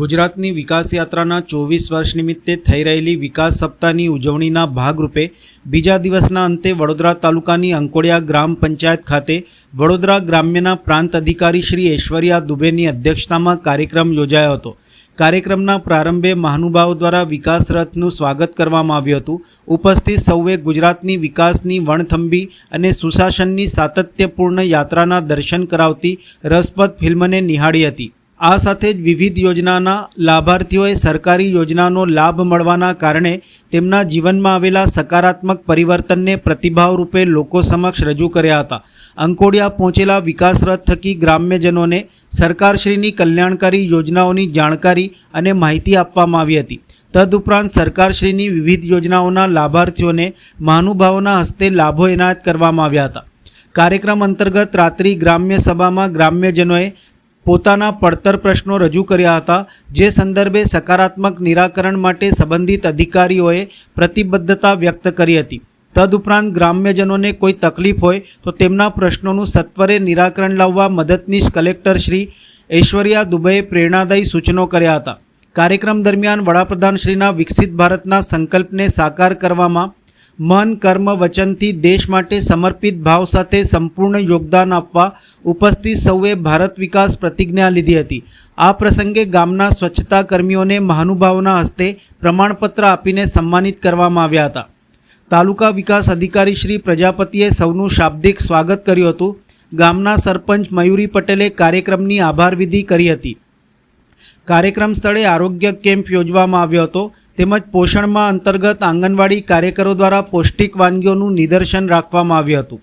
ગુજરાતની વિકાસ યાત્રાના ચોવીસ વર્ષ નિમિત્તે થઈ રહેલી વિકાસ સપ્તાહની ઉજવણીના ભાગરૂપે બીજા દિવસના અંતે વડોદરા તાલુકાની અંકોડિયા ગ્રામ પંચાયત ખાતે વડોદરા ગ્રામ્યના પ્રાંત અધિકારી શ્રી ઐશ્વર્યા દુબેની અધ્યક્ષતામાં કાર્યક્રમ યોજાયો હતો. કાર્યક્રમના પ્રારંભે મહાનુભાવ દ્વારા વિકાસ રથનું સ્વાગત કરવામાં આવ્યું હતું. ઉપસ્થિત સૌએ ગુજરાતની વિકાસની વણથંભી અને સુશાસનની સાતત્યપૂર્ણ યાત્રાના દર્શન કરાવતી રસપ્રદ ફિલ્મને નિહાળી હતી. આ સાથે જ વિવિધ યોજનાના લાભાર્થીઓએ સરકારી યોજનાનો લાભ મળવાના કારણે તેમના જીવનમાં આવેલા સકારાત્મક પરિવર્તનને પ્રતિભાવ રૂપે લોકો સમક્ષ રજૂ કર્યા હતા. અંકોડિયા પહોંચેલા વિકાસ રથ થકી ગ્રામ્યજનોને સરકારશ્રીની કલ્યાણકારી યોજનાઓની જાણકારી અને માહિતી આપવામાં આવી હતી. તદુપરાંત સરકારશ્રીની વિવિધ યોજનાઓના લાભાર્થીઓને મહાનુભાવોના હસ્તે લાભો એનાયત કરવામાં આવ્યા હતા. કાર્યક્રમ અંતર્ગત રાત્રિ ગ્રામ્ય સભામાં ગ્રામ્યજનોએ પોતાના પડતર પ્રશ્નો રજૂ કર્યા હતા, જે સંદર્ભે સકારાત્મક નિરાકરણ માટે સંબંધિત અધિકારીઓએ પ્રતિબદ્ધતા વ્યક્ત કરી હતી. તદુપરાંત ગ્રામ્યજનોને કોઈ તકલીફ હોય તો તેમના પ્રશ્નોનું સત્વરે નિરાકરણ લાવવા મદદનીશ કલેક્ટર શ્રી ઐશ્વર્યા દુબેએ પ્રેરણાદાયી સૂચનો કર્યા હતા. કાર્યક્રમ દરમિયાન વડાપ્રધાનશ્રીના વિકસિત ભારતના સંકલ્પને સાકાર કરવામાં મન, કર્મ, વચનથી દેશ માટે સમર્પિત ભાવ સાથે સંપૂર્ણ યોગદાન આપવા ઉપસ્થિત સૌએ ભારત વિકાસ પ્રતિજ્ઞા લીધી હતી. આ પ્રસંગે ગામના સ્વચ્છતા કર્મીઓને મહાનુભાવના હસ્તે પ્રમાણપત્ર આપીને સન્માનિત કરવામાં આવ્યા હતા. તાલુકા વિકાસ અધિકારી શ્રી પ્રજાપતિએ સૌનું શાબ્દિક સ્વાગત કર્યું હતું. ગામના સરપંચ મયુરી પટેલે કાર્યક્રમની આભાર વિધિ કરી હતી. કાર્યક્રમ સ્થળે આરોગ્ય કેમ્પ યોજવામાં આવ્યો હતો. તેમજ પોષણમાં અંતર્ગત આંગણવાડી કાર્યકરો દ્વારા પૌષ્ટિક વાનગીઓનું નિદર્શન રાખવામાં આવ્યું હતું.